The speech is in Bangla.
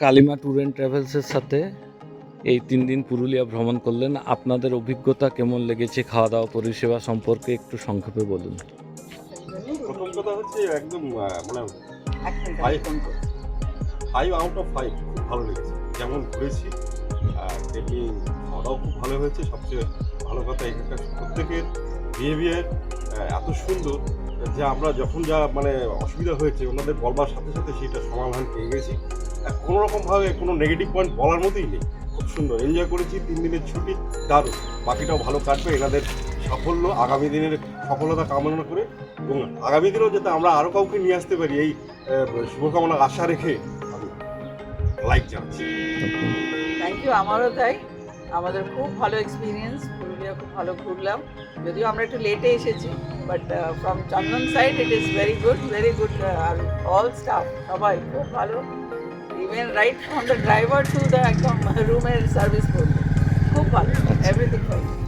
কালিমা ট্যুর অ্যান্ড ট্রাভেলসের সাথে এই তিন দিন পুরুলিয়া ভ্রমণ করলেন। আপনাদের অভিজ্ঞতা কেমন লেগেছে? খাওয়া দাওয়া পরিষেবা সম্পর্কে একটু সংক্ষেপে বলুন। প্রথম কথা হচ্ছে একদম মানে. ফাইভ আউট অফ ফাইভ খুব ভালো লেগেছে। যেমন ঘুরেছি তেমনি খাওয়া দাওয়া খুব ভালো হয়েছে। সবচেয়ে ভালো কথা এখানকার প্রত্যেকের বিহেভিয়ার এত সুন্দর যে আমরা যখন যা মানে অসুবিধা হয়েছে ওনাদের বলবার সাথে সাথে সেটা সমাধান পেয়ে গেছি। কোনো রকমভাবে কোনো নেগেটিভ পয়েন্ট বলার মতোই নেই। খুব সুন্দর। এনজয় করেছি তিন দিনের ছুটি দারুণ। বাকিটাও ভালো কাটবে এনাদের সাফল্য আগামী দিনের সফলতা কামনা করে। এবং আগামী দিনেও যাতে আমরা আরও কাউকে নিয়ে আসতে পারি এই আহ, শুভকামনার আশা রেখে আমি লাইক জানাচ্ছি। থ্যাংক ইউ আমারও তাই। আমাদের খুব ভালো এক্সপিরিয়েন্স পুরুলিয়া খুব ভালো ঘুরলাম। যদিও আমরা একটু লেটে এসেছি but from Chandan side it is very good very good R all staff সবাই খুব ভালো। even right from the driver to the একদম রুমের সার্ভিস করবে খুব ভালো এভরিথিং ফাইন